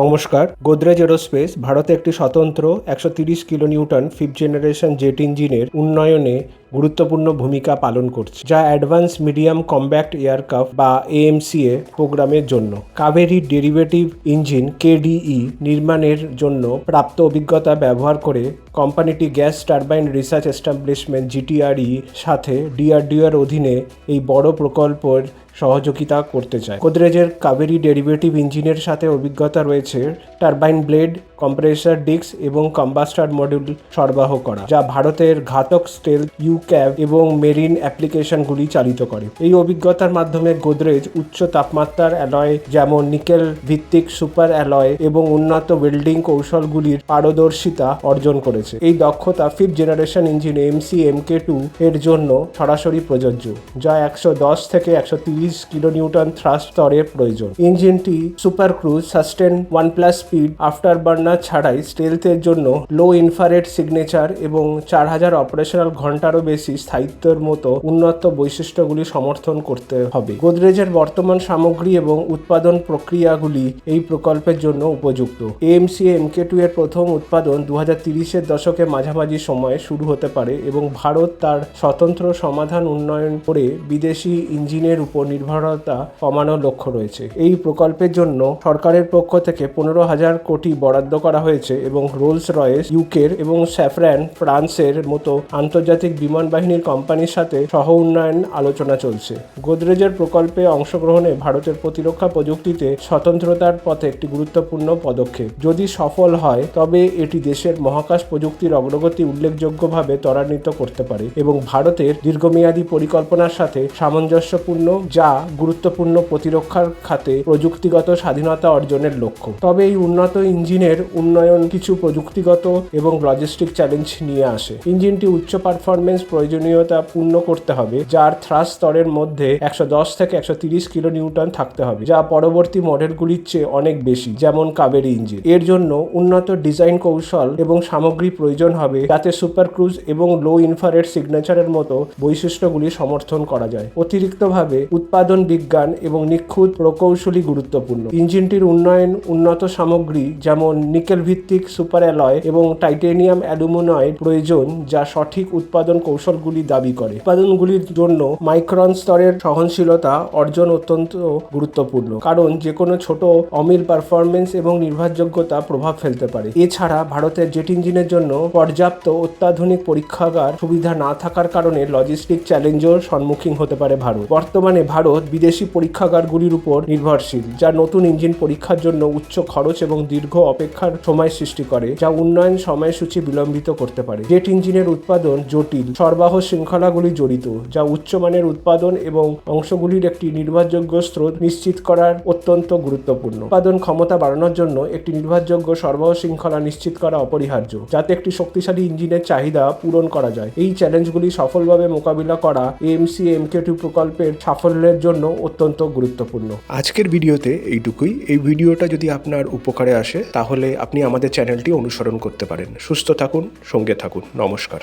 নমস্কার। গোদরেজ এরোস্পেস ভারতে একটি স্বতন্ত্র একশো তিরিশ kilo newton fifth generation jet ইঞ্জিনের উন্নয়নে গুরুত্বপূর্ণ ভূমিকা পালন করছে, যা অ্যাডভান্স মিডিয়াম কম্ব্যাক্ট এয়ারক্রাফট বা এএমসিএ প্রোগ্রামের জন্য। কাবেরি ডেরিভেটিভ ইঞ্জিন কেডিই নির্মাণের জন্য প্রাপ্ত অভিজ্ঞতা ব্যবহার করে কোম্পানিটি gas turbine research establishment GTRE সাথে ডিআরডিওর অধীনে এই বড় প্রকল্পের সহযোগিতা করতে চায়। গোদরেজের কাবেরি ডেরিভেটিভ ইঞ্জিনের সাথে অভিজ্ঞতা রয়েছে টারবাইন ব্লেড, কম্প্রেসার ডিস্ক এবং কম্বাস্টার মডিউল সরবরাহ করা, যা ভারতের ঘাতক স্টেল ইউ ক্যাব এবং মেরিন অ্যাপ্লিকেশনগুলি চালিত করে। এই অভিজ্ঞতার মাধ্যমে গোদরেজ উচ্চ তাপমাত্রার অ্যালয় যেমন নিকেল ভিত্তিক সুপার অ্যালয় এবং উন্নত ওয়েল্ডিং কৌশলগুলির পারদর্শিতা অর্জন করেছে। এই দক্ষতা fifth generation engine MC MK two এর জন্য সরাসরি প্রযোজ্য, যা একশো দশ থেকে একশো তিরিশ কিলোনিউটন থ্রাস্ট স্তরের প্রয়োজন। ইঞ্জিনটি super cruise sustain one plus speed afterburner ছাড়াই স্টেলথের জন্য লো ইনফারেট সিগনেচার এবং চার হাজার অপারেশনাল ঘন্টারও বেশি স্থায়িত্বের মতো উন্নত বৈশিষ্ট্যগুলি সমর্থন করতে হবে। গোদরেজের বর্তমান সামগ্রী এবং উৎপাদন প্রক্রিয়াগুলি এই প্রকল্পের জন্য উপযুক্ত। এএমসি এমকে টু এর প্রথম উৎপাদন দু হাজার তিরিশের দশকের মাঝামাঝি সময়ে শুরু হতে পারে এবং ভারত তার স্বতন্ত্র সমাধান উন্নয়ন করে বিদেশি ইঞ্জিনের উপর নির্ভরতা কমানোর লক্ষ্য রয়েছে। এই প্রকল্পের জন্য সরকারের পক্ষ থেকে পনেরো হাজার কোটি বরাদ্দ করা হয়েছে এবং রোলস রয়েস, ইউকের এবং স্যাফরান, ফ্রান্সের মতো আন্তর্জাতিক বিমান বাহিনীর কোম্পানির সাথে সহ উন্নয়ন আলোচনা চলছে। গোদরেজের প্রকল্পে অংশগ্রহণে ভারতের প্রতিরক্ষা প্রযুক্তিতে স্বতন্ত্রতার পথে একটি গুরুত্বপূর্ণ পদক্ষেপ। যদি সফল হয়, তবে এটি দেশের মহাকাশ প্রযুক্তির অগ্রগতি উল্লেখযোগ্যভাবে ত্বরান্বিত করতে পারে এবং ভারতের দীর্ঘমেয়াদী পরিকল্পনার সাথে সামঞ্জস্যপূর্ণ যা গুরুত্বপূর্ণ প্রতিরক্ষার খাতে প্রযুক্তিগত স্বাধীনতা অর্জনের লক্ষ্য। তবে এই উন্নত ইঞ্জিনের উন্নয়ন কিছু প্রযুক্তিগত এবং লজিস্টিক চ্যালেঞ্জ নিয়ে আসে। ইঞ্জিনটি উচ্চ পারফরমেন্স প্রয়োজনীয়তা পূর্ণ করতে হবে, যার থ্রাস স্তরের মধ্যে একশো দশ থেকে একশো কিলো নিউটন থাকতে হবে, যা পরবর্তী মডেলগুলির চেয়ে অনেক বেশি, যেমন কাবেরি ইঞ্জিন। এর জন্য উন্নত ডিজাইন কৌশল এবং সামগ্রী প্রয়োজন হবে, যাতে সুপার ক্রুজ এবং লো ইনফারেট সিগনেচারের মতো বৈশিষ্ট্যগুলি সমর্থন করা যায়। অতিরিক্তভাবে উৎপাদন বিজ্ঞান এবং নিখুঁত প্রকৌশলী গুরুত্বপূর্ণ। ইঞ্জিনটির উন্নয়ন, উন্নত সামগ্রী যেমন নিকেল ভিত্তিক সুপার অ্যালয় এবং টাইটেনিয়াম অ্যালুমিনয়েড প্রয়োজন, যা সঠিক উৎপাদন কৌশলগুলি দাবি করে। উৎপাদনগুলির জন্য মাইক্রন স্তরের সহনশীলতা অর্জন অত্যন্ত গুরুত্বপূর্ণ, কারণ যে কোনো ছোট অমিল পারফরমেন্স এবং নির্ভরযোগ্যতা প্রভাব ফেলতে পারে। এছাড়া ভারতের জেট ইঞ্জিনের জন্য পর্যাপ্ত অত্যাধুনিক পরীক্ষাগার সুবিধা না থাকার কারণে লজিস্টিক চ্যালেঞ্জের সম্মুখীন হতে পারে ভারত। বর্তমানে ভারত বিদেশি পরীক্ষাগারগুলির উপর নির্ভরশীল, যা নতুন ইঞ্জিন পরীক্ষার জন্য উচ্চ খরচ এবং দীর্ঘ অপেক্ষার সময় সৃষ্টি করে, যা উন্নয়ন সময়সূচি বিলম্বিত করতে পারে। জেট ইঞ্জিনের উৎপাদন জটিল সরবরাহ শৃঙ্খলাগুলি জড়িত, যা উচ্চমানের উৎপাদন এবং অংশগুলির একটি নির্ভরযোগ্য স্রোত নিশ্চিত করার অত্যন্ত গুরুত্বপূর্ণ। উৎপাদন ক্ষমতা বাড়ানোর জন্য একটি নির্ভরযোগ্য সরবরাহ শৃঙ্খলা নিশ্চিত করা অপরিহার্য, যাতে একটি শক্তিশালী ইঞ্জিনের চাহিদা পূরণ করা যায়। এই চ্যালেঞ্জগুলি সফলভাবে মোকাবিলা করা এএমসি এমকে টু প্রকল্পের সাফল্যের জন্য অত্যন্ত গুরুত্বপূর্ণ। আজকের ভিডিওতে এইটুকুই। এই ভিডিওটা যদি আপনার উপকারে আসে, তাহলে আপনি আমাদের চ্যানেলটি অনুসরণ করতে পারেন। সুস্থ থাকুন, সঙ্গে থাকুন। নমস্কার।